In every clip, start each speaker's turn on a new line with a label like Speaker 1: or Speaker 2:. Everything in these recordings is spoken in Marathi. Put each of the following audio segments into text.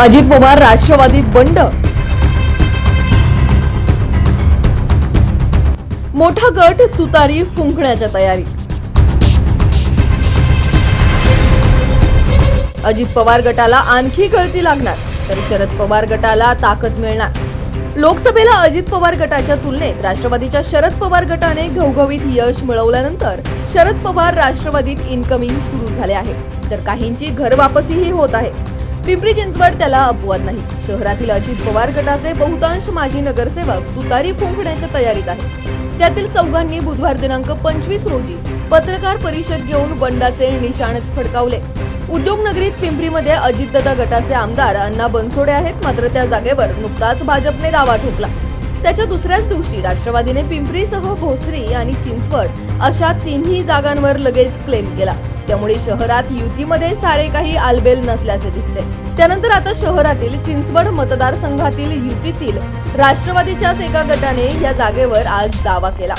Speaker 1: अजित पवार राष्ट्रवादीत बंड. मोठा गट तुतारी फुंकण्याच्या तयारीत अजित पवार गटाला आणखी गळती लागणार तर शरद पवार गटाला ताकद मिळणार. लोकसभेला अजित पवार गटाच्या तुलनेत राष्ट्रवादीच्या शरद पवार गटाने घवघवीत यश मिळवल्यानंतर शरद पवार राष्ट्रवादीत इनकमिंग सुरू झाले आहे तर काहींची घर वापसीही होत आहे. पिंपरी चिंचवड त्याला अपवाद नाही. शहरातील अजित पवार गटाचे बहुतांश माजी नगरसेवक तुतारी फुंकण्याच्या तयारीत आहेत. त्यातील चौघांनी बुधवार दिनांक पंचवीस रोजी पत्रकार परिषद घेऊन बंडाचे निशाणच फडकावले. उद्योगनगरीत पिंपरीमध्ये अजितदादा गटाचे आमदार अण्णा बनसोडे आहेत मात्र त्या जागेवर नुकताच भाजपने दावा ठोकला. त्याच्या दुसऱ्याच दिवशी राष्ट्रवादीने पिंपरीसह भोसरी आणि चिंचवड अशा तिन्ही जागांवर लगेच क्लेम केला. त्यामुळे शहरात युतीमध्ये सारे काही आलबेल नसल्याचे दिसते. त्यानंतर आता शहरातील चिंचवड मतदारसंघातील युतीतील राष्ट्रवादीच्याच एका गटाने या जागेवर आज दावा केला.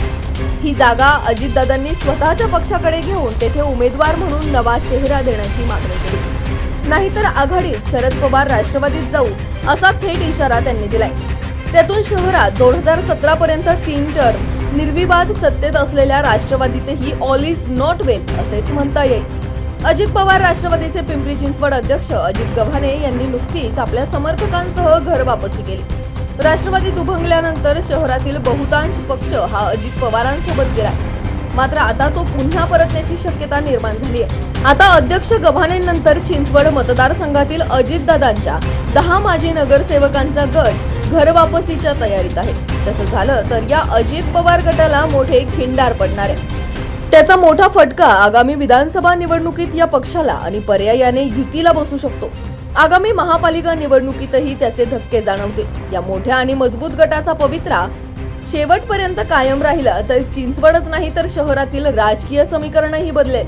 Speaker 1: ही जागा अजितदादांनी स्वतःच्या पक्षाकडे घेऊन तेथे उमेदवार म्हणून नवा चेहरा देण्याची मागणी केली. नाहीतर आघाडीत शरद पवार राष्ट्रवादीत जाऊ असा थेट इशारा त्यांनी दिलाय. त्यातून शहरात दोन हजार सतरा पर्यंत तीन टर्म निर्विवाद सत्तेत असलेल्या राष्ट्रवादीतही ऑल इज नॉट वेल असेच म्हणता येईल. अजित पवार राष्ट्रवादीचे पिंपरी चिंचवड अध्यक्ष अजित गव्हाणे यांनी नुकतीच आपल्या समर्थकांसह घर वापसी केली. राष्ट्रवादीत दुभंगल्यानंतर शहरातील बहुतांश पक्ष हा अजित पवारांसोबत गेला. मात्र आता तो पुन्हा परतण्याची शक्यता निर्माण झाली आहे आता अध्यक्ष गव्हाणेंनंतर चिंचवड मतदारसंघातील अजितदादांच्या दहा माजी नगरसेवकांचा गट घर वापसीच्या तयारीत आहे. तसं झालं तर या अजित पवार गटाला मोठे खिंडार पडणार आहे. त्याचा मोठा फटका आगामी विधानसभा निवडणुकीत या पक्षाला आणि पर्यायाने युतीला बसू शकतो. आगामी महापालिका निवडणुकीतही त्याचे धक्के जाणवतील. या मोठ्या आणि मजबूत गटाचा पवित्रा शेवटपर्यंत कायम राहिला तर चिंचवडच नाही तर शहरातील राजकीय समीकरणही बदलेल.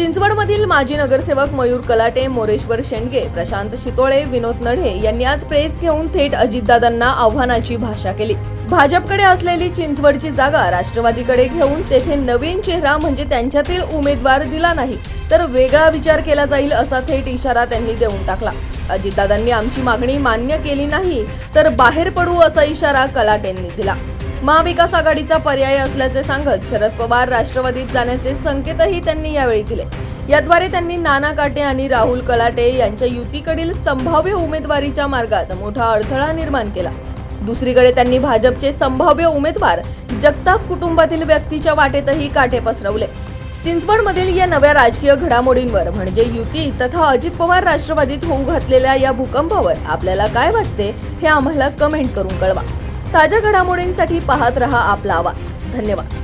Speaker 1: चिंचवडमधील माजी नगरसेवक मयूर कलाटे मोरेश्वर शेंडगे प्रशांत शितोळे विनोद नढे यांनी आज प्रेस घेऊन थेट अजितदादांना आव्हानाची भाषा केली. भाजपकडे असलेली चिंचवडची जागा राष्ट्रवादीकडे घेऊन तेथे नवीन चेहरा म्हणजे त्यांच्यातील उमेदवार दिला नाही तर वेगळा विचार केला जाईल असा थेट इशारा त्यांनी देऊन टाकला. अजितदादांनी आमची मागणी मान्य केली नाही तर बाहेर पडू असा इशारा कलाटेंनी दिला. महाविकास आघाडीचा पर्याय असल्याचे सांगत शरद पवार राष्ट्रवादीत जाण्याचे संकेतही त्यांनी यावेळी दिले. याद्वारे त्यांनी नाना काटे आणि राहुल कलाटे यांच्या युतीकडील संभाव्य उमेदवारीच्या मार्गात मोठा अडथळा निर्माण केला. दुसरीकडे त्यांनी भाजपचे संभाव्य उमेदवार जगताप कुटुंबातील व्यक्तीच्या वाटेतही काटे पसरवले. चिंचवडमधील या नव्या राजकीय घडामोडींवर म्हणजे युती तथा अजित पवार राष्ट्रवादीत होऊ घातलेल्या या भूकंपावर आपल्याला काय वाटते हे आम्हाला कमेंट करून कळवा. ताज्या घडामोडींसाठी पाहत रहा आपला आवाज. धन्यवाद.